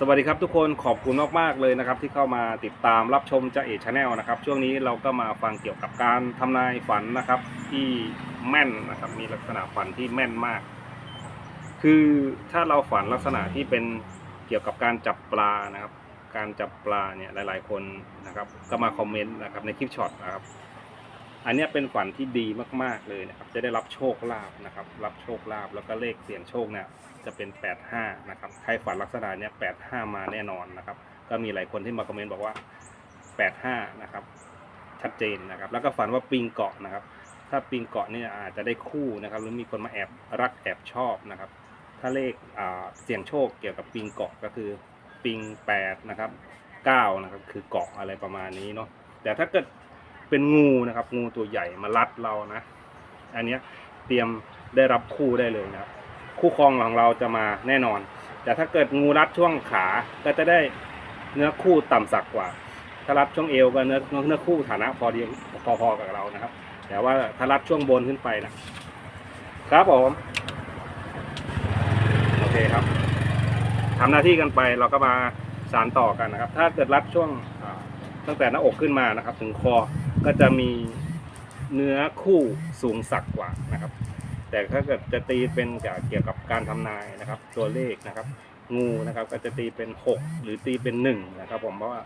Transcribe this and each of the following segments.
สวัสดีครับทุกคนขอบคุณมากๆเลยนะครับ ที่เข้ามาติดตามรับชมจะเอชแนลนะครับ ช่วงนี้เราก็มาฟังเกี่ยวกับการทำนายฝันนะครับ ที่แม่นนะครับ มีลักษณะฝันที่แม่นมาก คือถ้าเราฝันลักษณะที่เป็นเกี่ยวกับการจับปลานะครับ การจับปลาเนี่ยหลาย ๆ คนนะครับ ก็มาคอมเมนต์นะครับในคลิปช็อตนะครับ อันนี้เป็นฝันที่ดีมากๆเลยนะครับ จะได้รับโชคลาภนะครับ รับโชคลาภแล้วก็เลขเสี่ยงโชคเนี่ยจะเป็น 85 นะครับ ใครฝันลักษณะเนี้ย85 มาแน่นอนนะครับ ก็มีหลายคนที่มาคอมเมนต์บอกว่า 85 นะครับ ชัดเจนนะครับ แล้วก็ฝันว่าปิงเกาะนะครับ ถ้าปิงเกาะเนี่ยอาจจะได้คู่นะครับ หรือมีคนมาแอบรักแอบชอบนะครับ ถ้าเลขเสี่ยงโชคเกี่ยวกับปิงเกาะก็คือปิง 8 นะครับ 9 นะครับ คือเกาะอะไรประมาณนี้เนาะ แต่ถ้าเกิด เป็นงูนะครับ งูตัวใหญ่มารัดเรานะ อันนี้เตรียมได้รับคู่ได้เลยนะครับ คู่ครองของเราจะมาแน่นอน แต่ถ้าเกิดงูรัดช่วงขาก็จะได้เนื้อคู่ต่ำสักกว่า ถ้ารัดช่วงเอวก็เนื้อเนื้อคู่ฐานะพอดีพอๆกับเรานะครับ แต่ว่าถ้ารัดช่วงบนขึ้นไปนะครับผมโอเคครับทำหน้าที่กันไปเราก็มาสานต่อกันนะครับ ถ้าเกิดรัดช่วงตั้งแต่หน้าอกขึ้นมานะครับ ถึงคอ ก็จะมีเนื้อคู่สูงสักกว่านะครับ แต่ถ้าเกิดจะตีเป็นเกี่ยวกับการทำนายนะครับ ตัวเลขนะครับ งูนะครับก็จะตีเป็น 6 หรือตีเป็น1นะครับ ผมเพราะว่า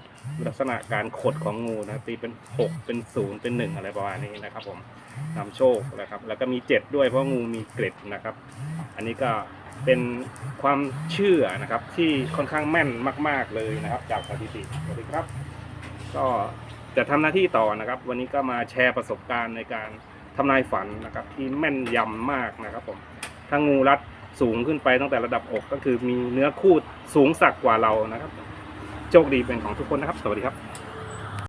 ลักษณะการขดของงูนะตีเป็น 6 เป็น 0 เป็น 1 อะไรประมาณนี้นะครับ ผมนำโชคนะครับ แล้วก็มี 7 ด้วยเพราะงูมีเกล็ดนะครับ อันนี้ก็เป็นความเชื่อนะครับที่ค่อนข้างแม่นมาก ๆเลยนะครับ จากสถิติสวัสดีครับ ก็ จะทำหน้าที่ต่อนะครับ วันนี้ก็มาแชร์ประสบการณ์ในการทำนายฝันนะครับ ที่แม่นยำมากนะครับผมถ้างูรัดสูงขึ้นไปตั้งแต่ระดับอกก็คือมีเนื้อคู่สูงสักกว่าเรานะครับ โชคดีเป็นของทุกคนนะครับ สวัสดีครับ